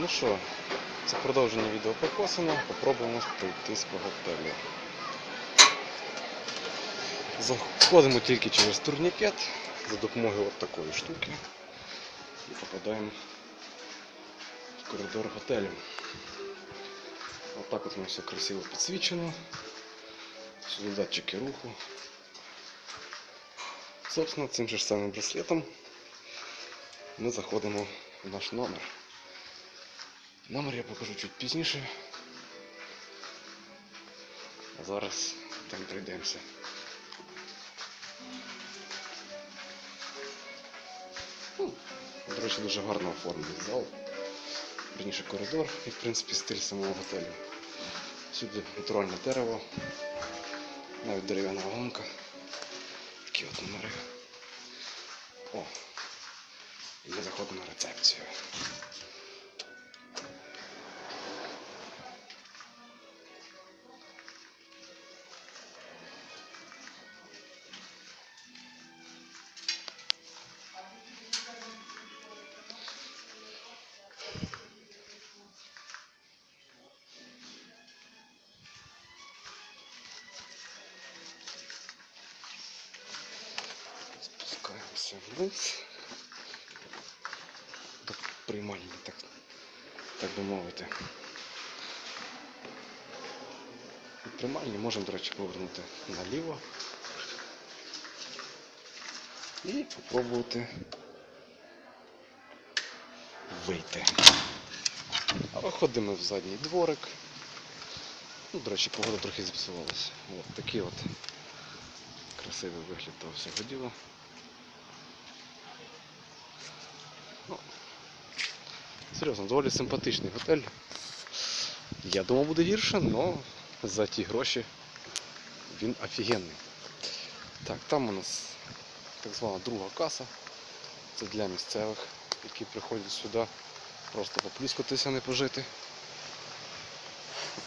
Ну що, це продовження відео покосено. Попробуємо пройтись по готелю. Заходимо тільки через турнікет за допомогою от такої штуки і попадаємо в коридор готелю. Отак от воно все красиво підсвічено. Сюди датчики руху. Собственно, цим же самим браслетом ми заходимо в наш номер. Номер я покажу чуть пізніше. А зараз там прийдемося. Ну, До речі, дуже гарно оформлений зал. Верніше коридор і в принципі стиль самого готелю. Всюди натуральне дерево, навіть дерев'яна вагонка. Такі от номери. О! І ми заходимо на рецепцію. Спускаємося вниз. До приймальні, так, так би мовити. Від можемо, до речі, повернути наліво і попробувати вийти. Виходимо в задній дворик. Ну, до речі, погода трохи зіпсувалася. От такий от красивий вигляд того всього діла. Серйозно, доволі симпатичний готель. Я думав буде гірше, але за ті гроші він офігенний. Так, там у нас так звана друга каса. Це для місцевих, які приходять сюди просто поплюскатися, не пожити.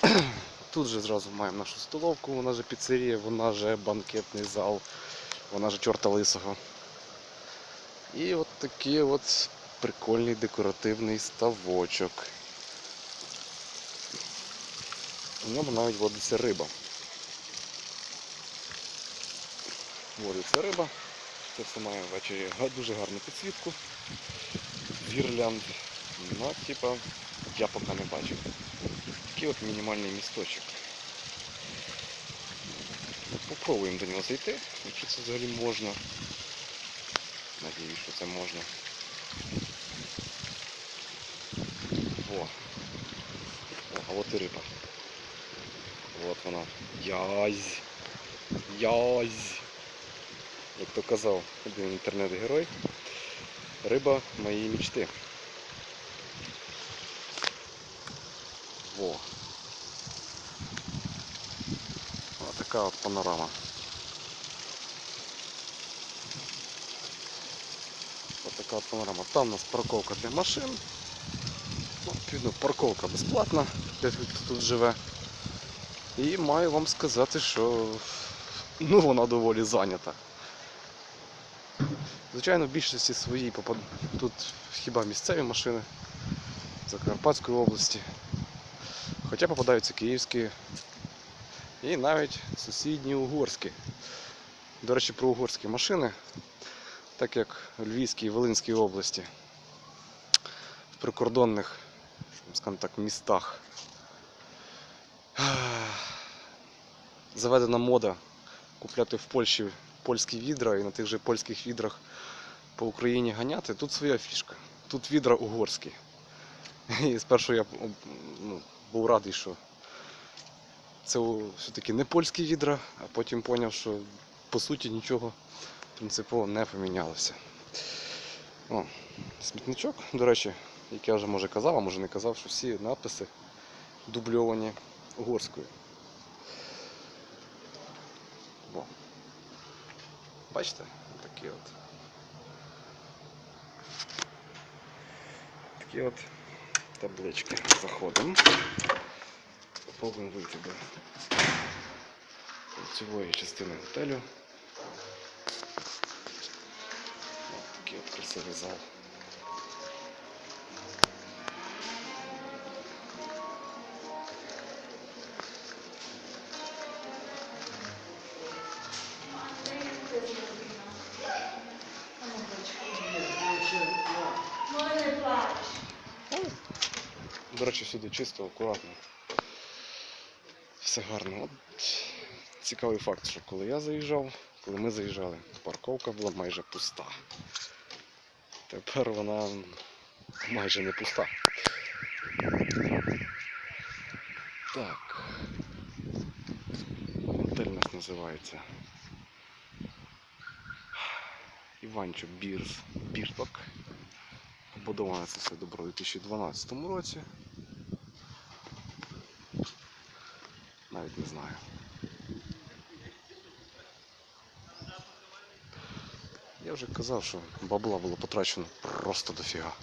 Тут же зразу маємо нашу столовку, вона же піцерія, вона же банкетний зал, вона же чорта лисого. І от такий от прикольний декоративний ставочок. У ньому навіть водиться риба. Водиться риба. Це все має ввечері дуже гарну підсвітку. Гірлянд. Ну, типа, я поки не бачив. Такий от мінімальний місточок. Попробуємо до нього зайти, якщо це взагалі можна. Надіюсь, що це можна. О. О, а от і риба. От вона. Язь. Язь. Як то казав один інтернет-герой. Риба моєї мечти. Во. Ось така от панорама. Ось така от панорама. Там у нас парковка для машин. Відповідно, парковка безплатна хто тут живе. І маю вам сказати, що ну, вона доволі зайнята. Звичайно, в більшості своїй попад... тут хіба місцеві машини Закарпатської області. Хоча попадаються київські і навіть сусідні угорські. До речі, про угорські машини, так як в Львівській і Волинській області, в прикордонних, скажімо так, містах заведена мода купляти в Польщі польські відра і на тих же польських відрах по Україні ганяти. Тут своя фішка. Тут відра угорські. І спершу я ну, був радий, що це все-таки не польські відра, а потім зрозумів, що по суті нічого принципово не помінялося. О, смітничок, до речі, як я вже може казав, а може не казав, що всі надписи дубльовані угорською. Во. Бачите? Такі от. Такі от таблички. Заходимо. Попробуємо вийти до лицевої частини готелю. Ось такий от красивий зал. До речі, всюди чисто, акуратно. Все гарно. От цікавий факт, що коли я заїжджав, коли ми заїжджали, парковка була майже пуста. Тепер вона майже не пуста. Так. Готель у нас називається. Іванчук Бірс Бірток. Побудоване це все добро у 2012 році. Навіть не знаю. Я вже казав, що бабла було потрачено просто дофіга.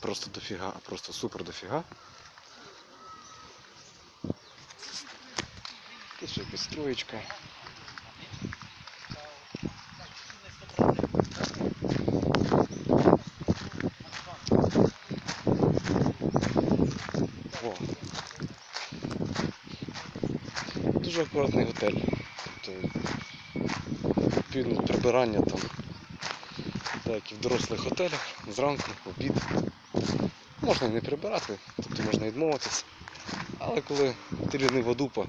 Просто дофіга, а просто супер дофіга. Тут ще якась троєчка. О. Дуже акуратний готель. Тобто, відповідно, прибирання там, так і в дорослих готелях, зранку, обід. Можна і не прибирати, тобто можна відмовитися. Але коли ти лінива дупа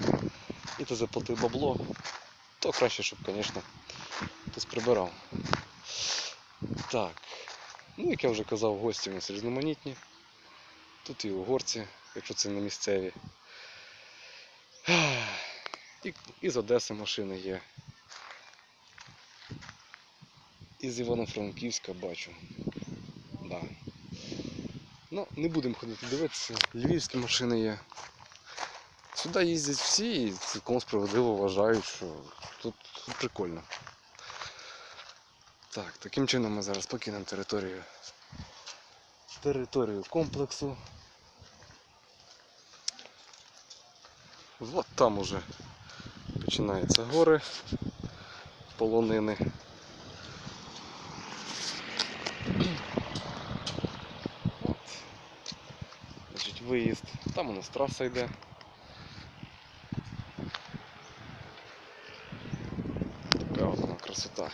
і ти заплатив бабло, то краще, щоб, звісно, хтось прибирав. Так. Ну, як я вже казав, гості у нас різноманітні. Тут і угорці, якщо це не місцеві. І, і з Одеси машини є. І з Івано-Франківська бачу. Да. Ну, не будемо ходити дивитися. Львівські машини є. Сюди їздять всі і цілком справедливо вважають, що тут, тут прикольно. Так, таким чином ми зараз покинемо територію. Територію комплексу. Вот там уже починаються гори полонини. От. Значить, виїзд. Там у нас траса йде. Така от вона красота.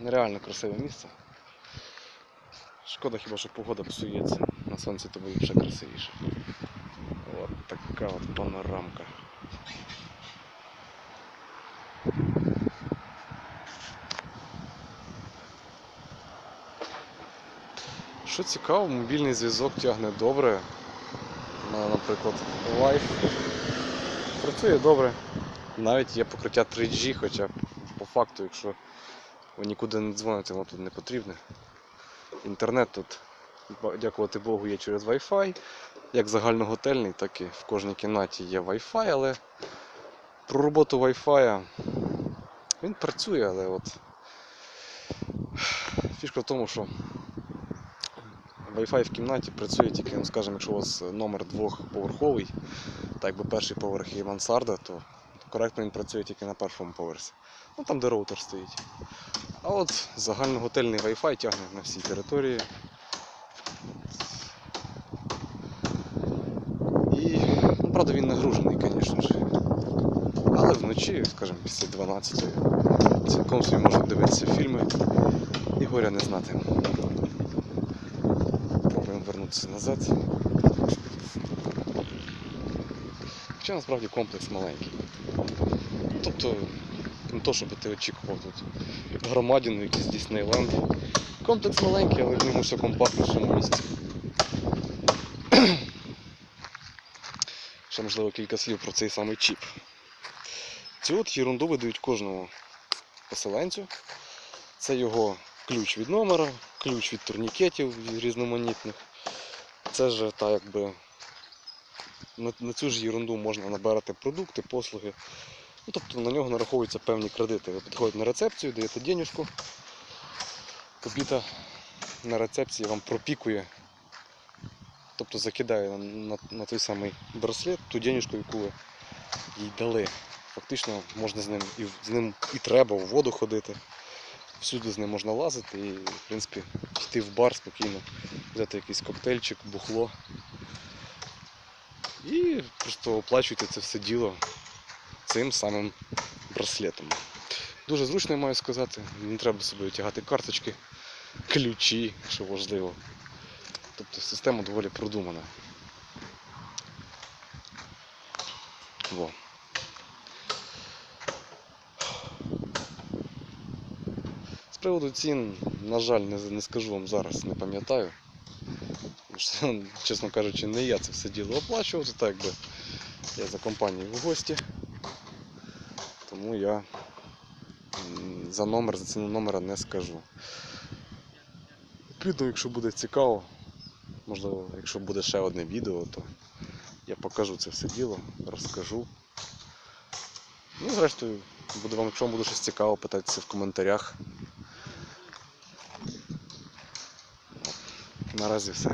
Нереально красиве місце. Шкода хіба що погода псується. На сонці то буде ще красивіше. От така от панорамка. Що цікаво, мобільний зв'язок тягне добре. Наприклад, Life працює добре. Навіть є покриття 3G, хоча по факту, якщо ви нікуди не дзвоните, воно тут не потрібне. Інтернет тут, дякувати Богу, є через Wi-Fi. Як загальноготельний, так і в кожній кімнаті є Wi-Fi, але про роботу Wi-Fi він працює, але от фішка в тому, що Wi-Fi в кімнаті працює тільки, ну, скажімо, якщо у вас номер двохповерховий, так якби перший поверх і мансарда, то коректно він працює тільки на першому поверсі. Ну там, де роутер стоїть. А от загальноготельний Wi-Fi тягне на всій території. І, ну, правда, він нагружений, звісно ж. Але вночі, скажімо, після 12 цілком собі можна дивитися фільми і горя не знати. Пробуємо вернутися назад. Хоча насправді комплекс маленький. Тобто, не то, щоб ти очікував тут громадіну, якийсь Діснейленд. Комплекс маленький, але в ньому все компактно в цьому місці. Ще можливо кілька слів про цей самий чіп. Цю от ерунду видають кожному поселенцю. Це його ключ від номера, ключ від турнікетів різноманітних. Це ж та якби на, на цю ж ерунду можна набирати продукти, послуги. Ну, тобто на нього нараховуються певні кредити. Ви підходите на рецепцію, даєте денежку, копіта на рецепції вам пропікує, тобто закидає на, на, той самий браслет ту денежку, яку ви їй дали. Фактично можна з ним і, з ним і треба в воду ходити. Всюди з ним можна лазити і, в принципі, йти в бар спокійно, взяти якийсь коктейльчик, бухло. І просто оплачуйте це все діло цим самим браслетом. Дуже зручно, маю сказати. Не треба з собою тягати карточки, ключі, що важливо. Тобто система доволі продумана. Во. З приводу цін, на жаль, не, не скажу вам зараз, не пам'ятаю. Чесно кажучи, не я це все діло оплачував, це так якби я за компанією в гості. Тому я за номер, за ціну номера не скажу. Відповідно, якщо буде цікаво, можливо, якщо буде ще одне відео, то я покажу це все діло, розкажу. Ну, зрештою, буде вам, якщо вам буде щось цікаво, питайтеся в коментарях. Наразі все.